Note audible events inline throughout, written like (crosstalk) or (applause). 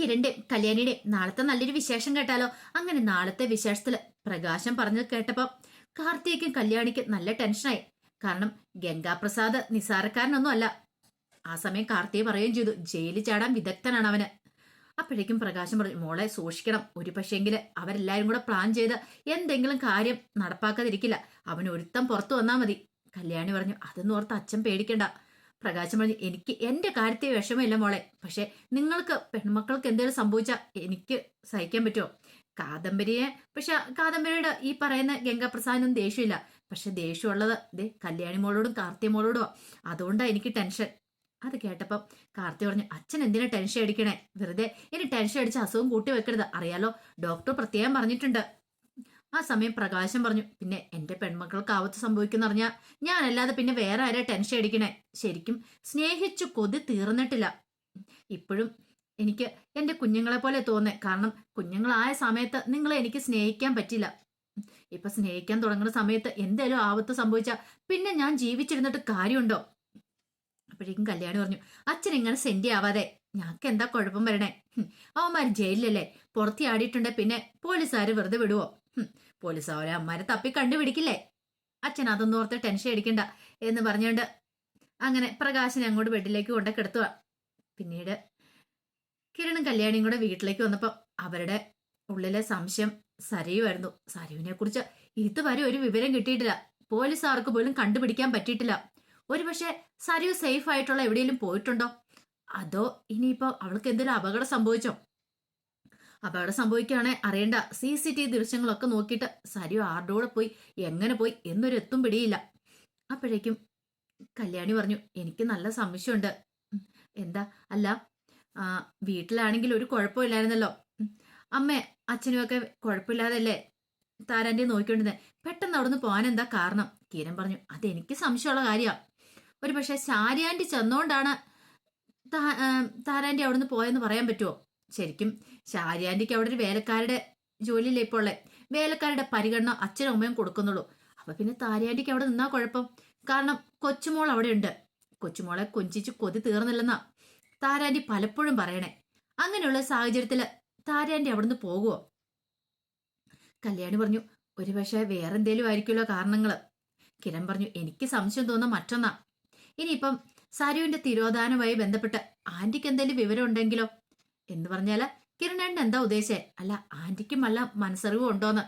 കിരണിന്റെ കല്യാണിയുടെ നാളത്തെ നല്ലൊരു വിശേഷം കേട്ടാലോ? അങ്ങനെ നാളത്തെ വിശേഷത്തിൽ പ്രകാശം പറഞ്ഞത് കേട്ടപ്പോ കാർത്തികയ്ക്കും കല്യാണിക്കും നല്ല ടെൻഷനായി. കാരണം ഗംഗാപ്രസാദ് നിസാരക്കാരനൊന്നും അല്ല ആ സമയം കാർത്തിക പറയുകയും ചെയ്തു ജയിലിൽ ചാടാൻ വിദഗ്ധനാണ് അവന്. അപ്പോഴേക്കും പ്രകാശം പറഞ്ഞു മോളെ സൂക്ഷിക്കണം. ഒരു പക്ഷേങ്കിൽ അവരെല്ലാരും കൂടെ പ്ലാൻ ചെയ്ത് എന്തെങ്കിലും കാര്യം നടപ്പാക്കാതിരിക്കില്ല. അവൻ ഒരുത്തം പുറത്തു വന്നാ മതി. കല്യാണി പറഞ്ഞു അതൊന്നും ഓർത്ത് അച്ഛൻ പേടിക്കണ്ട. പ്രകാശം പറഞ്ഞു എനിക്ക് എന്റെ കാര്യത്തിൽ വിഷമമില്ല മോളെ. പക്ഷെ നിങ്ങൾക്ക് പെൺമക്കൾക്ക് എന്തെങ്കിലും സംഭവിച്ചാൽ എനിക്ക് സഹിക്കാൻ പറ്റുമോ? കാദംബരിയെ പക്ഷെ കാദംബരിയുടെ ഈ പറയുന്ന ഗംഗാപ്രസാദിനൊന്നും ദേഷ്യമില്ല. പക്ഷെ ദേഷ്യമുള്ളത് ദേ കല്യാണി മോളോടും കാർത്തിക മോളോടും അതുകൊണ്ടാണ് എനിക്ക് ടെൻഷൻ. അത് കേട്ടപ്പം കാർത്തി പറഞ്ഞു അച്ഛൻ എന്തിനാ ടെൻഷൻ അടിക്കണേ? വെറുതെ ഇനി ടെൻഷൻ അടിച്ച് അസുഖം കൂട്ടി വെക്കരുത്. അറിയാലോ ഡോക്ടർ പ്രത്യേകം പറഞ്ഞിട്ടുണ്ട്. ആ സമയം പ്രകാശം പറഞ്ഞു പിന്നെ എന്റെ പെൺമക്കൾക്ക് ആവത്ത് സംഭവിക്കുന്ന പറഞ്ഞാൽ ഞാനല്ലാതെ പിന്നെ വേറെ ആരെ ടെൻഷൻ അടിക്കണേ? ശരിക്കും സ്നേഹിച്ചു കൊതി തീർന്നിട്ടില്ല. ഇപ്പോഴും എനിക്ക് എന്റെ കുഞ്ഞുങ്ങളെ പോലെ തോന്നേ കാരണം കുഞ്ഞുങ്ങളായ സമയത്ത് നിങ്ങളെ എനിക്ക് സ്നേഹിക്കാൻ പറ്റില്ല. ഇപ്പൊ സ്നേഹിക്കാൻ തുടങ്ങുന്ന സമയത്ത് എന്തേലും ആവത്ത് സംഭവിച്ചാൽ പിന്നെ ഞാൻ ജീവിച്ചിരുന്നിട്ട് കാര്യമുണ്ടോ? അപ്പോഴേക്കും കല്യാണി പറഞ്ഞു അച്ഛൻ ഇങ്ങനെ സെൻഡി ആവാതെ ഞങ്ങൾക്ക് എന്താ കുഴപ്പം വരണേ? അവന്മാർ ജയിലിലല്ലേ പുറത്തി ആടിയിട്ടുണ്ട് പിന്നെ പോലീസുകാർ വെറുതെ വിടുവോ? ഹും, അവരെ അമ്മാരെ തപ്പി കണ്ടുപിടിക്കില്ലേ? അച്ഛൻ അതൊന്നും ഓർത്ത് ടെൻഷൻ അടിക്കണ്ട എന്ന് പറഞ്ഞുകൊണ്ട് അങ്ങനെ പ്രകാശിനെ അങ്ങോട്ട് ബെഡിലേക്ക് കൊണ്ട കിടത്തുക പിന്നീട് കിരണും കല്യാണിയും കൂടെ വീട്ടിലേക്ക് വന്നപ്പോൾ അവരുടെ ഉള്ളിലെ സംശയം സരയുമായിരുന്നു. സരയുവിനെ കുറിച്ച് ഇതുവരെ ഒരു വിവരം കിട്ടിയിട്ടില്ല. പോലീസ് ആർക്ക് പോലും കണ്ടുപിടിക്കാൻ പറ്റിയിട്ടില്ല. ഒരുപക്ഷെ സരയു സേഫ് ആയിട്ടുള്ള എവിടെയെങ്കിലും പോയിട്ടുണ്ടോ? അതോ ഇനിയിപ്പോ അവൾക്ക് എന്തൊരു അപകടം സംഭവിച്ചോ? അപകടം സംഭവിക്കുകയാണെ അറിയണ്ട. സി സി ടി ദൃശ്യങ്ങളൊക്കെ നോക്കിയിട്ട് സരിയോ കൂടെ പോയി എങ്ങനെ പോയി എന്നൊരു എത്തും പിടിയില്ല. അപ്പോഴേക്കും കല്യാണി പറഞ്ഞു എനിക്ക് നല്ല സംശയമുണ്ട്. എന്താ? അല്ല വീട്ടിലാണെങ്കിൽ ഒരു കുഴപ്പമില്ലായിരുന്നല്ലോ. അമ്മേ അച്ഛനും ഒക്കെ കുഴപ്പമില്ലാതല്ലേ താരാന്റെ നോക്കിക്കൊണ്ടിരുന്നത് പെട്ടെന്ന് അവിടുന്ന് പോകാൻ എന്താ കാരണം? കീരൻ പറഞ്ഞു അതെനിക്ക് സംശയമുള്ള കാര്യമാണ് ഒരു പക്ഷെ ശാരിയാന്റി ചെന്നോണ്ടാണ് താരാന്റെ അവിടുന്ന് പോയെന്ന് പറയാൻ പറ്റുമോ ശരിക്കും ശാരിയാന്റിക്ക് അവിടെ ഒരു വേലക്കാരുടെ ജോലിയില്ലേ ഇപ്പോൾ ഉള്ളേ? വേലക്കാരുടെ പരിഗണന അച്ഛനും അമ്മയും കൊടുക്കുന്നുള്ളൂ. അപ്പൊ പിന്നെ താരാന്റിക്ക് അവിടെ നിന്നാ കുഴപ്പം. കാരണം കൊച്ചുമോൾ അവിടെ ഉണ്ട്. കൊച്ചുമോളെ കൊഞ്ചിച്ച് കൊതി തീർന്നില്ലെന്നാ താരാന്റി പലപ്പോഴും പറയണേ. അങ്ങനെയുള്ള സാഹചര്യത്തിൽ താരാന്റി അവിടുന്ന് പോകുമോ കല്യാണി പറഞ്ഞു ഒരു പക്ഷേ വേറെന്തേലും ആയിരിക്കുമല്ലോ കാരണങ്ങൾ കിരൺ പറഞ്ഞു എനിക്ക് സംശയം തോന്നുന്ന മറ്റൊന്നാ. ഇനിയിപ്പം സരുവിന്റെ തിരോധാനവുമായി ബന്ധപ്പെട്ട് ആന്റിക്ക് എന്തെങ്കിലും വിവരം ഉണ്ടെങ്കിലോ? എന്ന് പറഞ്ഞാൽ കിരണേട്ടൻ എന്താ ഉദ്ദേശിച്ചേ അല്ല ആന്റിക്കും വല്ല മനസ്സറിവും ഉണ്ടോന്ന്.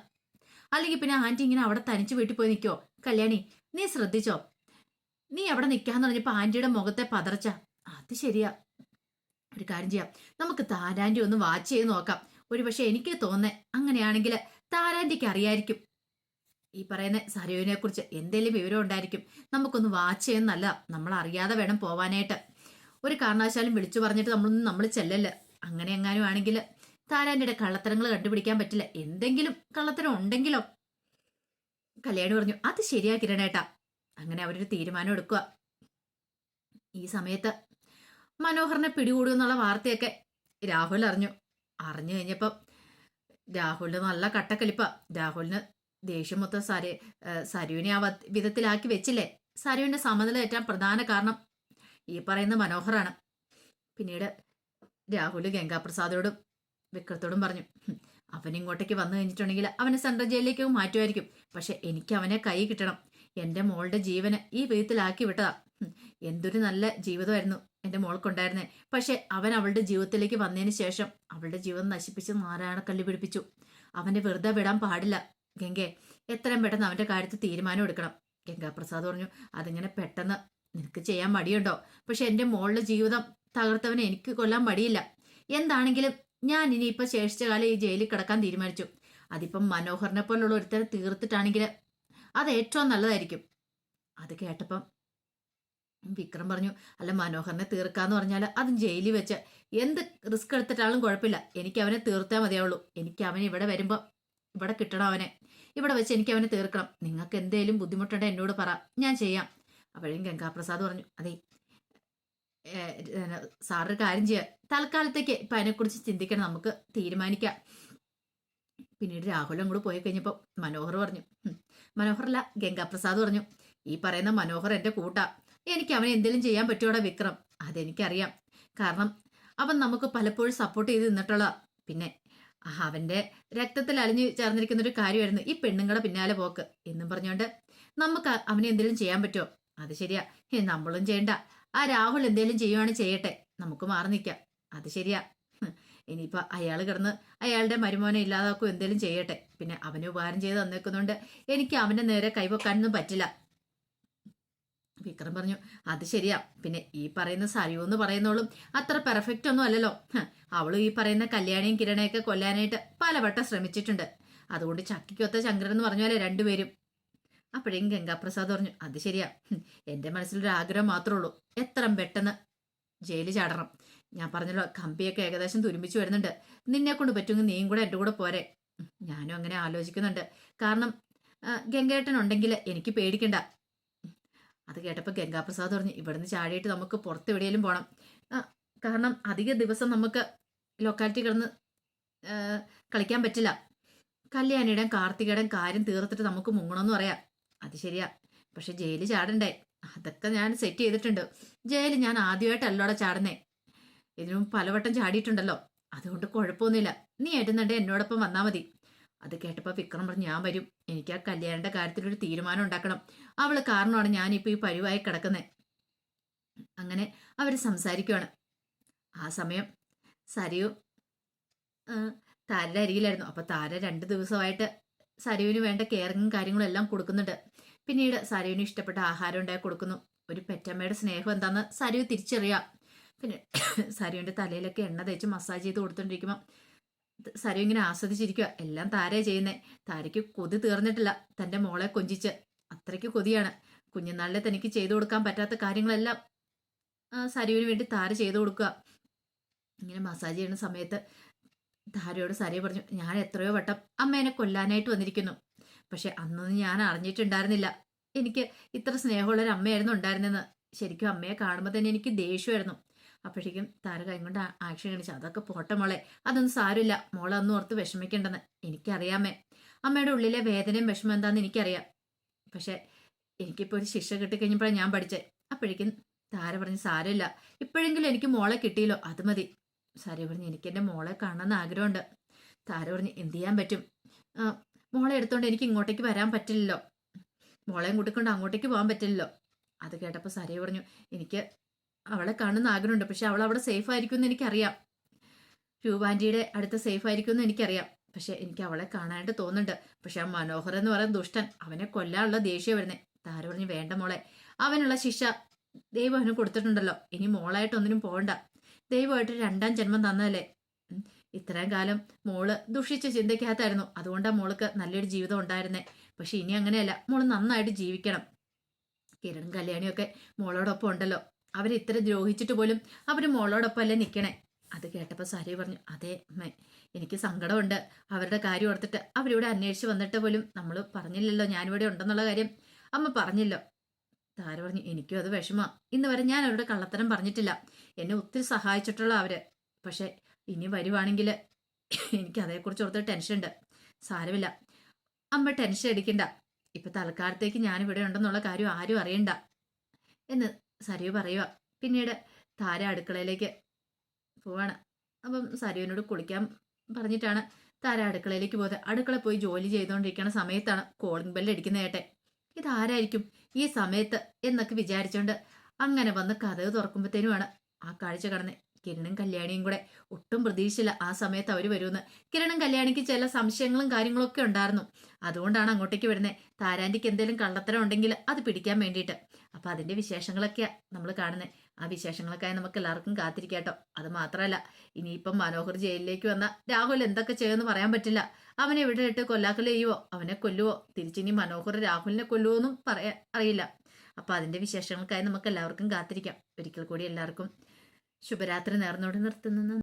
അല്ലെങ്കിൽ പിന്നെ ആന്റി ഇങ്ങനെ അവിടെ തനിച്ച് വീട്ടിൽ പോയി നിൽക്കോ കല്യാണി നീ ശ്രദ്ധിച്ചോ? നീ അവിടെ നിൽക്കാന്ന് പറഞ്ഞപ്പോ ആന്റിയുടെ മുഖത്തെ പതർച്ച. അത് ശരിയാ. ഒരു കാര്യം ചെയ്യാം. നമുക്ക് താരാന്റി ഒന്ന് വാച്ച് ചെയ്ത് നോക്കാം. ഒരു പക്ഷെ എനിക്ക് തോന്നേ അങ്ങനെയാണെങ്കിൽ താരാന്റിക്ക് അറിയായിരിക്കും. ഈ പറയുന്ന സരയുവിനെ കുറിച്ച് എന്തെങ്കിലും വിവരം ഉണ്ടായിരിക്കും. നമുക്കൊന്ന് വാച്ച് ചെയ്യുന്നല്ല നമ്മൾ അറിയാതെ വേണം പോവാനായിട്ട്. ഒരു കാരണവശാലും വിളിച്ചു പറഞ്ഞിട്ട് നമ്മളൊന്നും നമ്മൾ ചെല്ലല്ല? അങ്ങനെ എങ്ങാനും ആണെങ്കിൽ താരാന്റെ കള്ളത്തരങ്ങൾ കണ്ടുപിടിക്കാൻ പറ്റില്ല. എന്തെങ്കിലും കള്ളത്തരം ഉണ്ടെങ്കിലോ? കല്യാണി പറഞ്ഞു അത് ശരിയാ കിരണേട്ടാ. അങ്ങനെ അവരൊരു തീരുമാനം എടുക്കുക. ഈ സമയത്ത് മനോഹറിനെ പിടികൂടുമെന്നുള്ള വാർത്തയൊക്കെ രാഹുൽ അറിഞ്ഞു. അറിഞ്ഞു കഴിഞ്ഞപ്പം രാഹുലിന് നല്ല കട്ടക്കലിപ്പ. രാഹുലിന് ദേഷ്യം മൊത്തം സര സരുവിനെ ആ വിധത്തിലാക്കി വെച്ചില്ലേ? സരുവിന്റെ സമനില ഏറ്റാൻ പ്രധാന കാരണം ഈ പറയുന്ന മനോഹറാണ്. പിന്നീട് രാഹുൽ ഗംഗാപ്രസാദോടും വിക്രത്തോടും പറഞ്ഞു. "ഹും, അവൻ ഇങ്ങോട്ടേക്ക് വന്നു കഴിഞ്ഞിട്ടുണ്ടെങ്കിൽ അവനെ സെൻട്രൽ ജയിലിലേക്ക് മാറ്റുമായിരിക്കും. പക്ഷെ എനിക്ക് അവനെ കൈ കിട്ടണം. എന്റെ മോളുടെ ജീവന് ഈ വിധത്തിലാക്കി വിട്ടതാ. എന്തൊരു നല്ല ജീവിതമായിരുന്നു എന്റെ മോൾക്കുണ്ടായിരുന്നേ. പക്ഷെ അവൻ അവളുടെ ജീവിതത്തിലേക്ക് വന്നതിന് ശേഷം അവളുടെ ജീവിതം നശിപ്പിച്ച് നാരായണക്കല്ല് പിടിപ്പിച്ചു. അവനെ വെറുതെ വിടാൻ പാടില്ല. ഗംഗെ എത്രയും പെട്ടെന്ന് അവന്റെ കാര്യത്തിൽ തീരുമാനം എടുക്കണം. ഗംഗാപ്രസാദ് പറഞ്ഞു അതിങ്ങനെ പെട്ടെന്ന് നിനക്ക് ചെയ്യാൻ മടിയുണ്ടോ? പക്ഷെ എന്റെ മോളുടെ ജീവിതം തകർത്തവനെ എനിക്ക് കൊല്ലാൻ മടിയില്ല. എന്താണെങ്കിലും ഞാൻ ഇനിയിപ്പോ ശേഷിച്ച കാലം ഈ ജയിലിൽ കിടക്കാൻ തീരുമാനിച്ചു. അതിപ്പം മനോഹറിനെ പോലുള്ള ഒരുത്തരെ തീർത്തിട്ടാണെങ്കിൽ അത് ഏറ്റവും നല്ലതായിരിക്കും. അത് കേട്ടപ്പം വിക്രം പറഞ്ഞു അല്ല മനോഹറിനെ തീർക്കാന്ന് പറഞ്ഞാൽ അതും ജയിലിൽ വെച്ച് എന്ത് റിസ്ക് എടുത്തിട്ടാലും കുഴപ്പമില്ല. എനിക്ക് അവനെ തീർത്താൽ മതിയാവുള്ളൂ. എനിക്ക് അവനെ ഇവിടെ വരുമ്പോൾ ഇവിടെ കിട്ടണം അവനെ. ഇവിടെ വെച്ച് എനിക്ക് അവനെ തീർക്കണം. നിങ്ങൾക്ക് എന്തേലും ബുദ്ധിമുട്ടുണ്ടെങ്കിൽ എന്നോട് പറ. ഞാൻ ചെയ്യാം. അപ്പോഴും ഗംഗാപ്രസാദ് പറഞ്ഞു അതെ സാറൊരു കാര്യം ചെയ്യുക തൽക്കാലത്തേക്ക് ഇപ്പം അതിനെക്കുറിച്ച് ചിന്തിക്കണം നമുക്ക് തീരുമാനിക്കാം. പിന്നീട് രാഹുൽ അങ്ങോട്ട് പോയി കഴിഞ്ഞപ്പോൾ മനോഹർ പറഞ്ഞു "ഹും, മനോഹറല്ല ഗംഗാപ്രസാദ് പറഞ്ഞു ഈ പറയുന്ന മനോഹർ എന്റെ കൂട്ടാ. എനിക്ക് അവനെ എന്തെങ്കിലും ചെയ്യാൻ പറ്റുമോടാ വിക്രം? അതെനിക്കറിയാം. കാരണം അവൻ നമുക്ക് പലപ്പോഴും സപ്പോർട്ട് ചെയ്ത് നിന്നിട്ടുള്ള പിന്നെ അവന്റെ രക്തത്തിൽ അലിഞ്ഞു ചേർന്നിരിക്കുന്ന ഒരു കാര്യമായിരുന്നു ഈ പെണ്ണുങ്ങളുടെ പിന്നാലെ പോക്ക്. എന്നും പറഞ്ഞുകൊണ്ട് നമുക്ക് അവനെ എന്തെങ്കിലും ചെയ്യാൻ പറ്റുമോ അത് ശരിയാ. നമ്മളും ചെയ്യണ്ട. ആ രാഹുൽ എന്തേലും ചെയ്യുവാണ് ചെയ്യട്ടെ. നമുക്ക് മാറി നിൽക്കാം അത് ശരിയാ. ഇനിയിപ്പോൾ ഇനിയിപ്പോ അയാൾ കിടന്ന് അയാളുടെ മരുമോനെ ഇല്ലാതാക്കും എന്തേലും ചെയ്യട്ടെ. പിന്നെ അവന് ഉപകാരം ചെയ്ത് തന്നേക്കുന്നതുകൊണ്ട് എനിക്ക് അവന്റെ നേരെ കൈവെക്കാനൊന്നും പറ്റില്ല. വിക്രം പറഞ്ഞു അത് ശരിയാ. പിന്നെ ഈ പറയുന്ന സരിയു എന്ന് പറയുന്നോളും അത്ര പെർഫെക്റ്റ് ഒന്നും അല്ലല്ലോ. അവളും ഈ പറയുന്ന കല്യാണിയും കിരണയൊക്കെ കൊല്ലാനായിട്ട് പലവട്ടം ശ്രമിച്ചിട്ടുണ്ട്. അതുകൊണ്ട് ചക്കിക്കൊത്ത ശങ്കരൻ എന്ന് പറഞ്ഞ പോലെ രണ്ടുപേരും അപ്പോഴേക്കും ഗംഗാപ്രസാദ് പറഞ്ഞു അത് ശരിയാ. എന്റെ മനസ്സിലൊരു ആഗ്രഹം മാത്രമേ ഉള്ളൂ എത്രയും പെട്ടെന്ന് ജയിലിൽ ചാടണം. ഞാൻ പറഞ്ഞല്ലോ കമ്പിയൊക്കെ ഏകദേശം തുരുമ്പിച്ച് വരുന്നുണ്ട്. നിന്നെ കൊണ്ട് പറ്റുമെങ്കിൽ നീയും കൂടെ എന്റെ കൂടെ പോരെ. ഞാനും അങ്ങനെ ആലോചിക്കുന്നുണ്ട്. കാരണം ഗംഗേട്ടൻ ഉണ്ടെങ്കിൽ എനിക്ക് പേടിക്കണ്ട. അത് കേട്ടപ്പോൾ ഗംഗാപ്രസാദ് പറഞ്ഞു ഇവിടുന്ന് ചാടിയിട്ട് നമുക്ക് പുറത്ത് എവിടെയെങ്കിലും പോകണം കാരണം അധിക ദിവസം നമുക്ക് ലൊക്കാലിറ്റി കിടന്ന് കളിക്കാൻ പറ്റില്ല. കല്യാണിയുടെ കാർത്തികയുടെ കാര്യം തീർത്തിട്ട് നമുക്ക് മുങ്ങണമെന്ന് പറയാം. അത് ശരിയാ. പക്ഷെ ജയിലിൽ ചാടണ്ടേ? അതൊക്കെ ഞാൻ സെറ്റ് ചെയ്തിട്ടുണ്ട്. ജയിലിൽ ഞാൻ ആദ്യമായിട്ടല്ലോടെ ചാടുന്നേ. ഇതിനും പലവട്ടം ചാടിയിട്ടുണ്ടല്ലോ. അതുകൊണ്ട് കുഴപ്പമൊന്നുമില്ല. നീ ഏറ്റുന്നുണ്ട് എന്നോടൊപ്പം വന്നാൽ മതി. അത് കേട്ടപ്പോൾ വിക്രം പറഞ്ഞു ഞാൻ വരും. എനിക്ക് ആ കല്യാണിന്റെ കാര്യത്തിലൊരു തീരുമാനം ഉണ്ടാക്കണം. അവൾ കാരണമാണ് ഞാനിപ്പോൾ ഈ പരുവായി കിടക്കുന്നത് അങ്ങനെ അവർ സംസാരിക്കുവാണ്. ആ സമയം സരിയു താരയുടെ അരികിലായിരുന്നു. അപ്പൊ താര രണ്ട് ദിവസമായിട്ട് സരുവിന് വേണ്ട കെയറിങ്ങും കാര്യങ്ങളും എല്ലാം കൊടുക്കുന്നുണ്ട്. പിന്നീട് സരുവിന് ഇഷ്ടപ്പെട്ട ആഹാരം ഉണ്ടായി കൊടുക്കുന്നു. ഒരു പെറ്റമ്മയുടെ സ്നേഹം എന്താന്ന് സരുവ് തിരിച്ചറിയാം. പിന്നെ (coughs) സരുവിന്റെ തലയിലൊക്കെ എണ്ണ തേച്ച് മസാജ് ചെയ്ത് കൊടുത്തോണ്ടിരിക്കുമ്പോൾ സരു ഇങ്ങനെ ആസ്വദിച്ചിരിക്കുക എല്ലാം താരേ ചെയ്യുന്നേ. താരയ്ക്ക് കൊതി തീർന്നിട്ടില്ല. തന്റെ മോളെ കൊഞ്ചിച്ച്. അത്രയ്ക്ക് കൊതിയാണ്. കുഞ്ഞുനാളിലെ തനിക്ക് ചെയ്തു കൊടുക്കാൻ പറ്റാത്ത കാര്യങ്ങളെല്ലാം സരുവിന് വേണ്ടി താര ചെയ്തു കൊടുക്കുക ഇങ്ങനെ മസാജ് ചെയ്യുന്ന സമയത്ത് താരയോട് സാരിയെ പറഞ്ഞു ഞാൻ എത്രയോ വട്ടം അമ്മേനെ കൊല്ലാനായിട്ട് വന്നിരിക്കുന്നു. പക്ഷെ അന്നൊന്നും ഞാൻ അറിഞ്ഞിട്ടുണ്ടായിരുന്നില്ല. എനിക്ക് ഇത്ര സ്നേഹമുള്ള ഒരു അമ്മയായിരുന്നു ഉണ്ടായിരുന്നെന്ന് ശരിക്കും അമ്മയെ കാണുമ്പോൾ തന്നെ എനിക്ക് ദേഷ്യമായിരുന്നു. അപ്പോഴേക്കും താര കൈ കൊണ്ട് ആക്ഷൻ കാണിച്ചു അതൊക്കെ പോട്ടെ മോളെ അതൊന്നും സാരമില്ല. മോളെ അന്ന് ഓർത്ത് വിഷമിക്കേണ്ടെന്ന്. എനിക്കറിയാമേ. അമ്മയുടെ ഉള്ളിലെ വേദനയും വിഷമം എന്താണെന്ന് എനിക്കറിയാം. പക്ഷെ എനിക്കിപ്പോൾ ഒരു ശിക്ഷ കിട്ടിക്കഴിഞ്ഞപ്പോഴാണ് ഞാൻ പഠിച്ചത് അപ്പോഴേക്കും താര പറഞ്ഞു സാരമില്ല. ഇപ്പോഴെങ്കിലും എനിക്ക് മോളെ കിട്ടിയല്ലോ. അത് മതി. സാരി പറഞ്ഞു എനിക്ക് എന്റെ മോളെ കാണണമെന്ന് ആഗ്രഹമുണ്ട്. താര പറഞ്ഞു എന്ത് ചെയ്യാൻ പറ്റും? മോളെ എടുത്തോണ്ട് എനിക്ക് ഇങ്ങോട്ടേക്ക് വരാൻ പറ്റില്ലല്ലോ. മോളെയും കൂട്ടിക്കൊണ്ട് അങ്ങോട്ടേക്ക് പോകാൻ പറ്റില്ലല്ലോ. അത് കേട്ടപ്പോൾ സാരി പറഞ്ഞു എനിക്ക് അവളെ കാണുന്ന ആഗ്രഹമുണ്ട് പക്ഷെ അവൾ അവിടെ സേഫ് ആയിരിക്കും എന്ന് എനിക്കറിയാം. രൂപാന്റിയുടെ അടുത്ത് സേഫ് ആയിരിക്കും എന്ന് എനിക്കറിയാം. പക്ഷെ എനിക്ക് അവളെ കാണാനായിട്ട് തോന്നുന്നുണ്ട്. പക്ഷെ ആ മനോഹർ എന്ന് പറയുന്ന ദുഷ്ടൻ അവനെ കൊല്ലാനുള്ള ദേഷ്യം വരുന്നേ. താര പറഞ്ഞു വേണ്ട മോളെ അവനുള്ള ശിക്ഷ ദൈവം അവന് കൊടുത്തിട്ടുണ്ടല്ലോ. ഇനി മോളായിട്ടൊന്നിനും പോകണ്ട. ദൈവമായിട്ട് ഒരു രണ്ടാം ജന്മം തന്നതല്ലേ. ഇത്രയും കാലം മോൾ ദുഷിച്ച ചിന്തയ്ക്കകത്തായിരുന്നു. അതുകൊണ്ടാണ് മോൾക്ക് നല്ലൊരു ജീവിതം ഉണ്ടായിരുന്നേ. പക്ഷെ ഇനി അങ്ങനെയല്ല. മോൾ നന്നായിട്ട് ജീവിക്കണം. കിരണും കല്യാണിയൊക്കെ മോളോടൊപ്പം ഉണ്ടല്ലോ. അവരിത്ര ഇത്ര ദ്രോഹിച്ചിട്ട് പോലും അവർ മോളോടൊപ്പം അല്ലേ നിൽക്കണേ അത് കേട്ടപ്പോൾ സാരി പറഞ്ഞു അതെ അമ്മേ. എനിക്ക് സങ്കടമുണ്ട്. അവരുടെ കാര്യം ഓർത്തിട്ട് അവരിവിടെ അന്വേഷിച്ച് വന്നിട്ട് പോലും നമ്മൾ പറഞ്ഞില്ലല്ലോ ഞാനിവിടെ ഉണ്ടെന്നുള്ള കാര്യം. അമ്മ പറഞ്ഞില്ലോ. താര പറഞ്ഞു എനിക്കും അത് വിഷമ. ഇന്ന് വരെ ഞാൻ അവരുടെ കള്ളത്തരം പറഞ്ഞിട്ടില്ല. എന്നെ ഒത്തിരി സഹായിച്ചിട്ടുള്ള അവർ. പക്ഷെ ഇനി വരുവാണെങ്കിൽ എനിക്ക് അതേക്കുറിച്ച് ഓർത്ത് ടെൻഷൻ ഉണ്ട്. സാരമില്ല. അമ്മ ടെൻഷൻ അടിക്കണ്ട. ഇപ്പൊ തൽക്കാലത്തേക്ക് ഞാൻ ഇവിടെ ഉണ്ടെന്നുള്ള കാര്യം ആരും അറിയണ്ട. എന്ന് സരിയു പറയുക പിന്നീട് താര അടുക്കളയിലേക്ക് പോവാണ്. അപ്പം സരിയുവിനോട് കുളിക്കാൻ പറഞ്ഞിട്ടാണ് താര അടുക്കളയിലേക്ക് പോകുന്നത് അടുക്കള പോയി ജോലി ചെയ്തുകൊണ്ടിരിക്കുന്ന സമയത്താണ് കോളിംഗ് ബെല്ല് അടിക്കുന്ന ഇതാരായിരിക്കും ഈ സമയത്ത് എന്നൊക്കെ വിചാരിച്ചുകൊണ്ട് അങ്ങനെ വന്ന് കഥ തുറക്കുമ്പോഴത്തേനുമാണ് ആ കാഴ്ച കടന്ന്. കിരണും കല്യാണിയും കൂടെ ഒട്ടും പ്രതീക്ഷയില്ല ആ സമയത്ത് അവർ വരുമെന്ന്. കിരണും കല്യാണിക്ക് ചില സംശയങ്ങളും കാര്യങ്ങളൊക്കെ ഉണ്ടായിരുന്നു. അതുകൊണ്ടാണ് അങ്ങോട്ടേക്ക് വരുന്നത് താരാന്റിക്ക് എന്തെങ്കിലും കള്ളത്തരം ഉണ്ടെങ്കിൽ അത് പിടിക്കാൻ വേണ്ടിയിട്ട്. അപ്പൊ അതിന്റെ വിശേഷങ്ങളൊക്കെയാ നമ്മൾ കാണുന്നത് ആ വിശേഷങ്ങളൊക്കെ നമുക്ക് എല്ലാവർക്കും കാത്തിരിക്കാട്ടോ. അത് മാത്രമല്ല ഇനിയിപ്പം മനോഹർ ജയിലിലേക്ക് വന്ന രാഹുൽ എന്തൊക്കെ ചെയ്യുമെന്ന് പറയാൻ പറ്റില്ല. അവനെ ഇവിടെ ഇട്ട് കൊല്ലാക്കൽ ചെയ്യുവോ? അവനെ കൊല്ലുവോ? തിരിച്ചിനി മനോഹർ രാഹുലിനെ കൊല്ലുവോ എന്നും പറയാ അറിയില്ല. അപ്പൊ അതിന്റെ വിശേഷങ്ങൾക്കായി നമുക്ക് എല്ലാവർക്കും കാത്തിരിക്കാം. ഒരിക്കൽ കൂടി എല്ലാവർക്കും ശുഭരാത്രി നേർന്നോട് നിർത്തുന്നു.